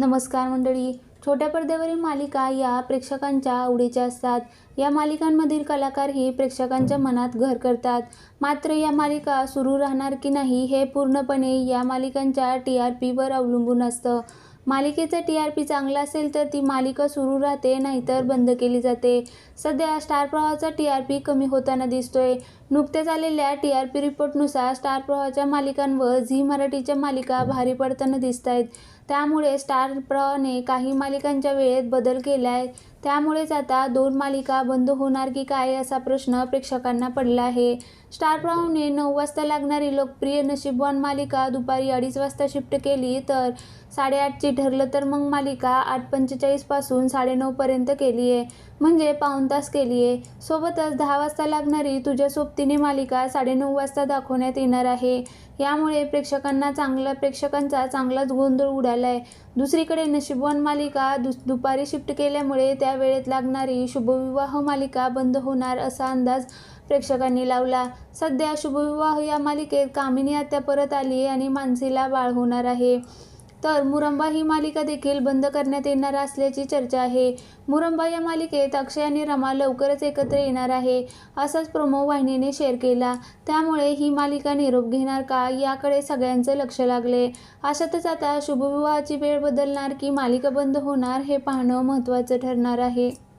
नमस्कार मंडळी. छोट्या पडद्यावरील मालिका या प्रेक्षकांच्या आवडीच्या असतात. या मालिकांमधील कलाकारही प्रेक्षकांच्या मनात घर करतात. मात्र या मालिका सुरू राहणार की नाही हे पूर्णपणे या मालिकांच्या टी आर पीवर अवलंबून असतं. मालिकेचा टी आर पी चांगला असेल तर ती मालिका सुरू राहते नाहीतर बंद केली जाते. सध्या स्टार प्रवाहाचा टी आर पी कमी होताना दिसतोय. नुकत्याच आलेल्या टी आर पी रिपोर्टनुसार स्टार प्रवाहाच्या मालिकांवर झी मराठीच्या मालिका भारी पडताना दिसत आहेत त्यामुळे स्टार प्रवाहाने काही मालिकांच्या वेळेत बदल केला आहे त्यामुळेच आता दोन मालिका बंद होणार की काय असा प्रश्न प्रेक्षकांना पडला आहे. स्टार प्रवाहने नऊ वाजता लागणारी लोकप्रिय नशीबवान मालिका दुपारी अडीच वाजता शिफ्ट केली तर साडेआठची ठरलं तर मग मालिका आठ पंचेचाळीसपासून साडेनऊपर्यंत केली आहे म्हणजे पाऊण तास केली आहे सोबतच दहा वाजता लागणारी तुझ्या तिने मालिका साडेनऊ वाजता दाखवण्यात येणार आहे. यामुळे प्रेक्षकांना चांगला प्रेक्षकांचा चांगलाच गोंधळ उडाला आहे दुसरीकडे नशिबवान मालिका दु दुपारी शिफ्ट केल्यामुळे त्या वेळेत लागणारी शुभविवाह मालिका बंद होणार असा अंदाज प्रेक्षकांनी लावला. सध्या शुभविवाह या मालिकेत कामिनी आत्या परत आली आहे आणि मानसीला बाळ होणार आहे. तर मुरंबा ही मालिका देखील बंद करण्यात येणार असल्याची चर्चा आहे. मुरंबा या मालिकेत अक्षय आणि रमा लवकरच एकत्र येणार आहे असाच प्रोमो वाहिनीने शेअर केला. त्यामुळे ही मालिका निरोप घेणार का याकडे सगळ्यांचं लक्ष लागले. अशातच आता शुभविवाहाची वेळ बदलणार की मालिका बंद होणार हे पाहणं महत्त्वाचं ठरणार आहे.